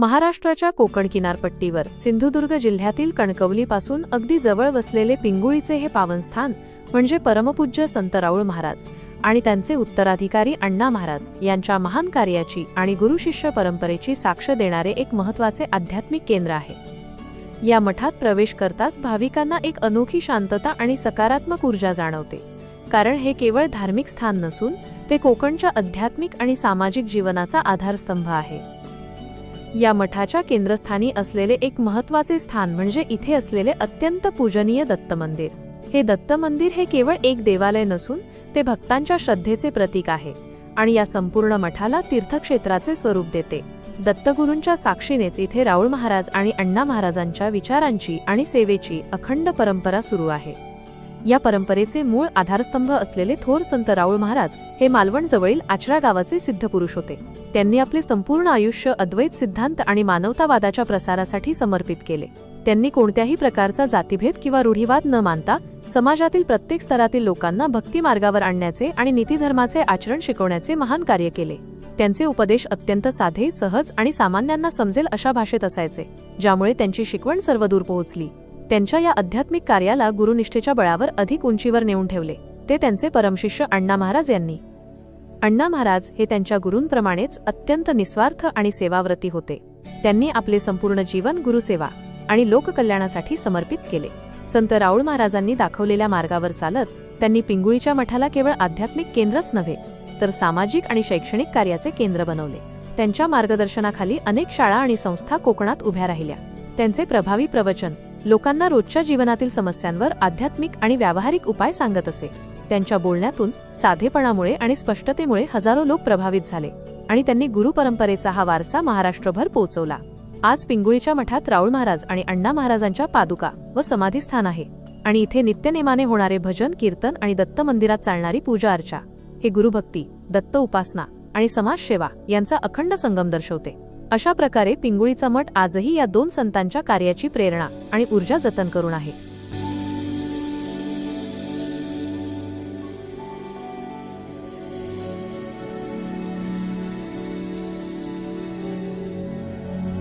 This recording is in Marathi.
महाराष्ट्राच्या कोकण किनारपट्टीवर सिंधुदुर्ग जिल्ह्यातील कणकवलीपासून अगदी जवळ वसलेले पिंगुळीचे हे पावनस्थान म्हणजे परमपूज्य संत राऊळ महाराज आणि त्यांचे उत्तराधिकारी अण्णा महाराज यांच्या महान कार्याची आणि गुरुशिष्य परंपरेची साक्ष देणारे एक महत्त्वाचे आध्यात्मिक केंद्र आहे. या मठात प्रवेश करताच भाविकांना एक अनोखी शांतता आणि सकारात्मक ऊर्जा जाणवते. कारण हे केवळ धार्मिक स्थान नसून ते कोकणच्या आध्यात्मिक आणि सामाजिक जीवनाचा आधारस्तंभ आहे. या मठाच्या केंद्रस्थानी असलेले एक महत्त्वाचे स्थान म्हणजे इथे असलेले अत्यंत पूजनीय दत्त मंदिर हे दत्त मंदिर हे केवळ एक देवालय नसून ते भक्तांच्या श्रद्धेचे प्रतीक आहे आणि या संपूर्ण मठाला तीर्थक्षेत्राचे स्वरूप देते. दत्तगुरूंच्या साक्षीनेच इथे राऊळ महाराज आणि अण्णा महाराजांच्या विचारांची आणि सेवेची अखंड परंपरा सुरू आहे. या परंपरेचे मूळ आधारस्तंभ असलेले थोर संत राऊळ महाराज हे मालवण जवळील आचरा गावाचे सिद्ध पुरुष होते. त्यांनी आपले संपूर्ण आयुष्य अद्वैत सिद्धांत आणि मानवतावादाच्या प्रसारासाठी समर्पित केले. त्यांनी कोणत्याही प्रकारचा जातीभेद किंवा रूढीवाद न मानता समाजातील प्रत्येक स्तरातील लोकांना भक्ती मार्गावर आणण्याचे आणि नीतिधर्माचे आचरण शिकवण्याचे महान कार्य केले. त्यांचे उपदेश अत्यंत साधे सहज आणि सामान्यांना समजेल अशा भाषेत असायचे ज्यामुळे त्यांची शिकवण सर्वदूर पोहोचली. त्यांच्या या आध्यात्मिक कार्याला गुरुनिष्ठेच्या बळावर अधिक उंचीवर नेऊन ठेवले. ते त्यांचे परमशिष्य अण्णा महाराज यांनी. अण्णा महाराज हे त्यांच्या गुरूंप्रमाणेच अत्यंत निस्वार्थ आणि सेवाव्रती होते. त्यांनी आपले संपूर्ण जीवन गुरुसेवा आणि लोककल्याणासाठी समर्पित केले. संत राऊळ महाराजांनी दाखवलेल्या मार्गावर चालत त्यांनी पिंगुळीच्या मठाला केवळ आध्यात्मिक केंद्रच नव्हे तर सामाजिक आणि शैक्षणिक कार्याचे केंद्र बनवले. त्यांच्या मार्गदर्शनाखाली अनेक शाळा आणि संस्था कोकणात उभ्या राहिल्या. त्यांचे प्रभावी प्रवचन लोकांना रोजच्या जीवनातील समस्यांवर आध्यात्मिक आणि व्यावहारिक उपाय सांगत असे. त्यांच्या बोलण्यातून साधेपणामुळे आणि स्पष्टतेमुळे हजारो लोक प्रभावित झाले आणि त्यांनी गुरु परंपरेचा हा वारसा महाराष्ट्रभर पोहोचवला. आज पिंगुळीच्या मठात राऊळ महाराज आणि अण्णा महाराजांच्या पादुका व समाधीस्थान आहे आणि इथे नित्यनेमाने होणारे भजन कीर्तन आणि दत्त मंदिरात चालणारी पूजा अर्चा. हे गुरुभक्ती दत्त उपासना आणि समाजसेवा यांचा अखंड संगम दर्शवते. अशा प्रकारे पिंगुळीचा मठ आजही या दोन संतांच्या कार्याची प्रेरणा आणि ऊर्जा जतन करून आहे.